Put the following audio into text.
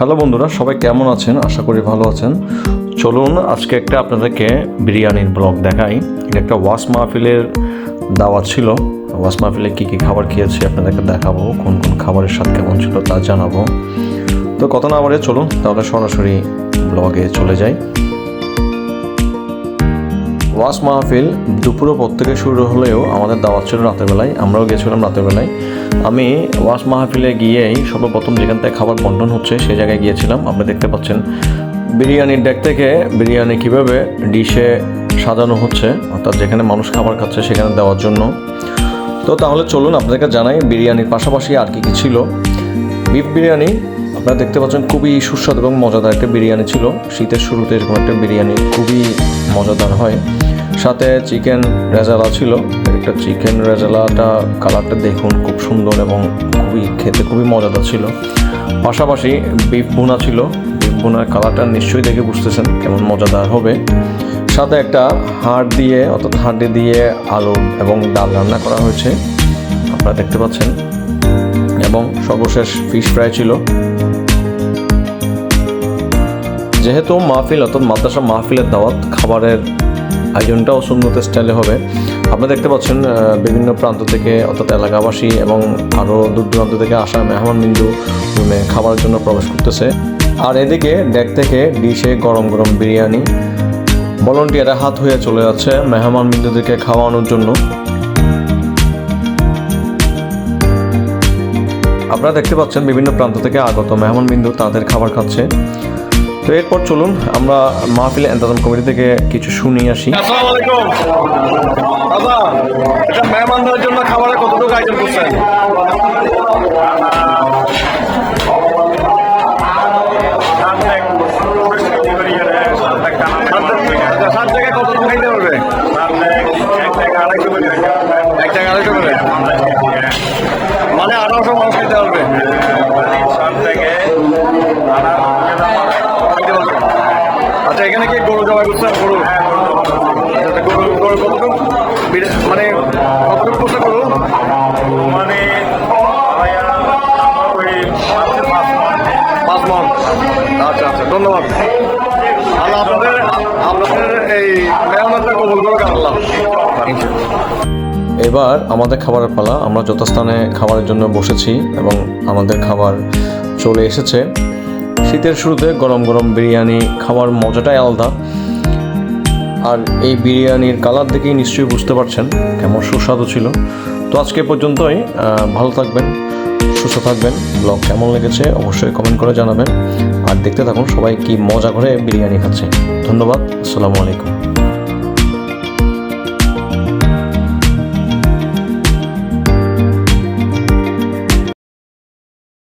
Hello বন্ধুরা, সবাই কেমন আছেন? আশা করি ভালো আছেন। চলুন, আজকে একটা আপনাদেরকে বিরিয়ানির ব্লগ দেখাই। এটা একটা ওয়াশ মাহফিলের দাওয়াত ছিল। ওয়াশ মাহফিলে কী কী খাবার খেয়েছি আপনাদেরকে দেখাবো, কোন কোন খাবারের স্বাদ কেমন ছিল তা জানাব। তো কথা না বলে চলুন, তাহলে সরাসরি ব্লগে চলে যাই। ওয়াস মাহফিল দুপুরও পর থেকে শুরু হলেও আমাদের দাওয়াত ছিল রাতের বেলায়, আমরাও গেছিলাম রাতের বেলায়। আমি ওয়াস মাহফিলে গিয়েই সর্বপ্রথম যেখান থেকে খাবার বন্টন হচ্ছে সেই জায়গায় গিয়েছিলাম, আপনি দেখতে পাচ্ছেন। বিরিয়ানির ডেক থেকে বিরিয়ানি কীভাবে ডিশে সাজানো হচ্ছে, অর্থাৎ যেখানে মানুষ খাবার খাচ্ছে সেখানে দেওয়ার জন্য। তো তাহলে চলুন আপনাদেরকে জানাই বিরিয়ানির পাশাপাশি আর কী কী ছিল। বিফ বিরিয়ানি, আপনারা দেখতে পাচ্ছেন খুবই সুস্বাদু এবং মজাদার একটা বিরিয়ানি ছিল। শীতের শুরুতে এরকম একটা বিরিয়ানি খুবই মজাদার হয়। সাথে চিকেন রেজালা ছিল। একটা চিকেন রেজালাটা কালারটা দেখুন খুব সুন্দর এবং খুবই খেতে খুবই মজাদার ছিল। পাশাপাশি বিফ বোনা ছিল। বিফ বোনার কালারটা নিশ্চয়ই দেখে বুঝতেছেন কেমন মজাদার হবে। সাথে একটা হাড় দিয়ে, অর্থাৎ হাড্ডি দিয়ে আলু এবং ডাল রান্না করা হয়েছে। আপনারা দেখতে পাচ্ছেন। এবং সর্বশেষ ফিশ ফ্রাই ছিল। যেহেতু মাহফিল, অর্থাৎ মাদ্রাসা মাহফিলের দাওয়াত, খাবারের আয়োজনটাও সুন্নত স্টাইলে হবে। আপনারা দেখতে পাচ্ছেন বিভিন্ন প্রান্ত থেকে, অর্থাৎ এলাকাবাসী এবং আরও দূর দূরান্ত থেকে আসা মেহমান বিন্দু রুমে খাবারের জন্য প্রবেশ করতেছে। আর এদিকে ডেক থেকে ডিশে গরম গরম বিরিয়ানি, ভলন্টিয়ারে হাত হয়ে চলে যাচ্ছে মেহমান বিন্দুদেরকে খাওয়ানোর জন্য। আপনারা দেখতে পাচ্ছেন বিভিন্ন প্রান্ত থেকে আগত মেহমান বিন্দু তাদের খাবার খাচ্ছে। তো এরপর চলুন, আমরা মাহফিল এন্তাজাম কমিটি থেকে কিছু শুনিয়ে আসি। আসসালামু আলাইকুম। দাদা, এটা মেহমানদের জন্য খাবারের কতটুকু করছেন? কি গরু জবাই করছেন গরু গরু গরু কতটুকু বিরা- মানে কতটুকু গরু মানে পাঁচ মন। আচ্ছা আচ্ছা ধন্যবাদ। আল্লাহ আপনাদের আপনাদের এই মেহনতটা কবুল করুক আল্লাহ। এবার আমাদের খাবারের পালা। আমরা যথাস্থানে খাবারের জন্য বসেছি এবং আমাদের খাবার চলে এসেছে। শীতের শুরুতে গরম গরম বিরিয়ানি খাওয়ার মজাটাই আলাদা। আর এই বিরিয়ানির কালার দেখেই নিশ্চয়ই বুঝতে পারছেন কেমন সুস্বাদু ছিল। তো আজকে পর্যন্তই ভালো থাকবেন, সুস্থ থাকবেন, ব্লগ কেমন লেগেছে অবশ্যই কমেন্ট করে জানাবেন। আর দেখতে থাকুন সবাই কি মজা করে বিরিয়ানি খাচ্ছে। ধন্যবাদ, আসসালামু আলাইকুম।